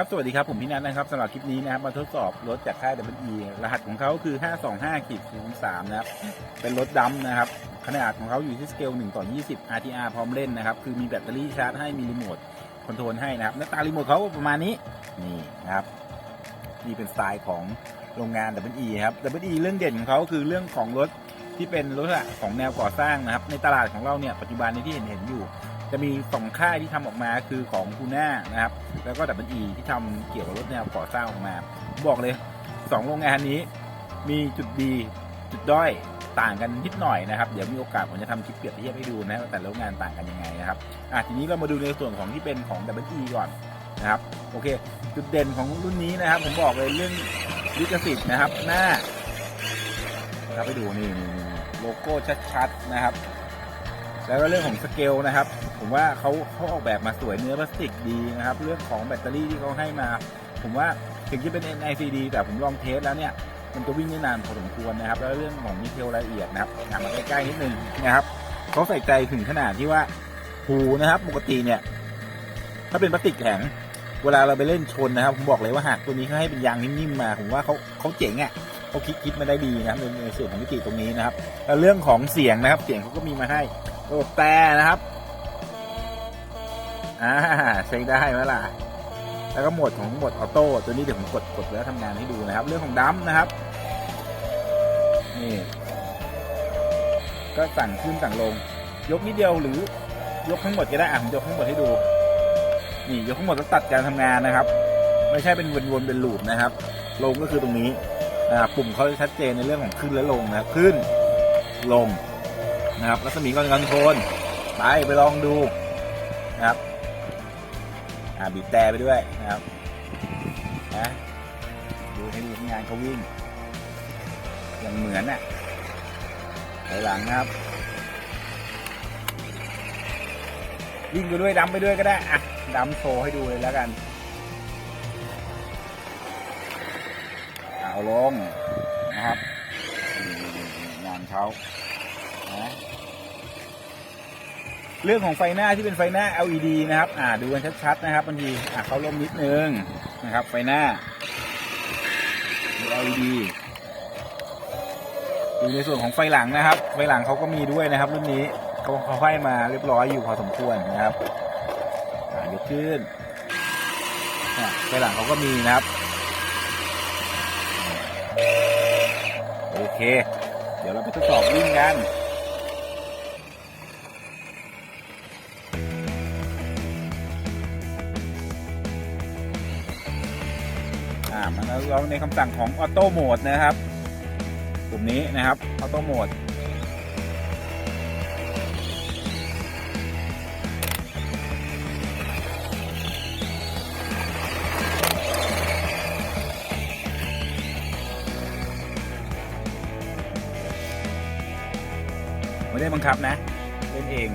ครับ สวัสดีครับ ผมพี่นัทนะครับสำหรับคลิปนี้นะครับ มาทดสอบรถจากค่าย WE รหัสของเขาคือ 525ขีด03นะครับ เป็นรถดำนะครับ ขนาดของเขาอยู่ที่สเกล1ต่อ20 RTR พร้อมเล่นนะครับ คือมีแบตเตอรี่ชาร์จให้ มีรีโมทคอนโทรลให้นะครับ หน้าตารีโมทเขาประมาณนี้ นี่นะครับ นี่เป็นสไตล์ของโรงงาน WE ครับ WE เรื่องเด่นของเขาคือเรื่องของรถที่เป็นรถของแนวก่อสร้างนะครับ ในตลาดของเราเนี่ย ปัจจุบันในที่เห็นเห็นอยู่ จะมีสองค่ายที่ทำออกมาคือของคูน่านะครับ แล้วก็ดับเบิลอีที่ทำเกี่ยวกับรถแนวก่อสร้างออกมา บอกเลยสองโรงงานนี้มีจุดดีจุดด้อยต่างกันนิดหน่อยนะครับเดี๋ยวมีโอกาสผมจะทำคลิปเปรียบเทียบให้ดูนะแต่ละโรงานต่างกันยังไงนะครับอะทีนี้เรามาดูในส่วนของที่เป็นของดับเบิลอีก่อนนะครับโอเค จุดเด่นของรุ่นนี้นะครับ ผมบอกเลยเรื่องลิขสิทธิ์นะครับ หน้านะครับไปดูนี่โลโก้ชัดๆนะครับ แล้วก็เรื่องของสเกลนะครับ ผมว่าเขาเขาออกแบบมาสวยเนื้อพลาสติกดีนะครับ เรื่องของแบตเตอรี่ที่เขาให้มา ผมว่าถึงจะเป็น NICD แต่ผมลองเทสแล้วเนี่ย มันจะวิ่งได้นานพอสมควรนะครับ แล้วเรื่องของดีเทลรายละเอียดนะครับงานมาใกล้ๆนิดนึงนะครับเขาใส่ใจถึงขนาดที่ว่าหูนะครับ ปกติเนี่ย ถ้าเป็นพลาสติกแข็งเวลาเราไปเล่นชนนะครับ ผมบอกเลยว่าหากตัวนี้เขาให้เป็นยางนิ่มๆมา ผมว่าเขาเขาเจ๋งอะเขาคิดคิดมาได้ดีนะครับในในส่วนของมิติตรงนี้นะครับแล้วเรื่องของเสียงนะครับ เสียงเขาก็มีมาให้ ระบบแต่นะครับ อ่าใช้ได้ไหมล่ะ แล้วก็โหมดของโหมดออโต้ตัวนี้เดี๋ยวผมกดกดแล้วทำงานให้ดูนะครับ เรื่องของดัมนะครับ นี่ ก็สั่งขึ้นสั่งลง ยกนิดเดียวหรือยกทั้งหมดก็ได้อะผมยกทั้งหมดให้ดู นี่ยกทั้งหมดแล้วตัดการทำงานนะครับ ไม่ใช่เป็นวนๆเป็นลูปนะครับ ลงก็คือตรงนี้นะปุ่มเขาชัดเจนในเรื่องของขึ้นและลงนะครับขึ้น ลง นะครับรัศมีการคอนโทรลไปไปลองดูนะครับอ่าบีบแต่ไปด้วยนะครับนะดูให้ดูงานเขาวิ่งย่างเหมือนน่ะถอยหลังนะครับวิ่งไปด้วยดำไปด้วยก็ได้อะดำโชว์ให้ดูเลยแล้วกันเอาลงนะครับงานเขา นะเรื่องของไฟหน้าที่เป็นไฟหน้า LED นะครับ อ่าดูกันชัดๆนะครับบางทีอ่าเขาลมนิดนึงนะครับ ไฟหน้า LED ดูในส่วนของไฟหลังนะครับ ไฟหลังเขาก็มีด้วยนะครับรุ่นนี้เขาเขาให้มาเรียบร้อยอยู่พอสมควรนะครับอ่ายกขึ้นไฟหลังเขาก็มีนะครับ โอเค เดี๋ยวเราไปทดสอบวิ่งกันามเราในคำสั่งของออโต้โหมดนะครับกลุ่มนี้นะครับออโต้โหมดไม่ได้บังคับนะ เล่นเอง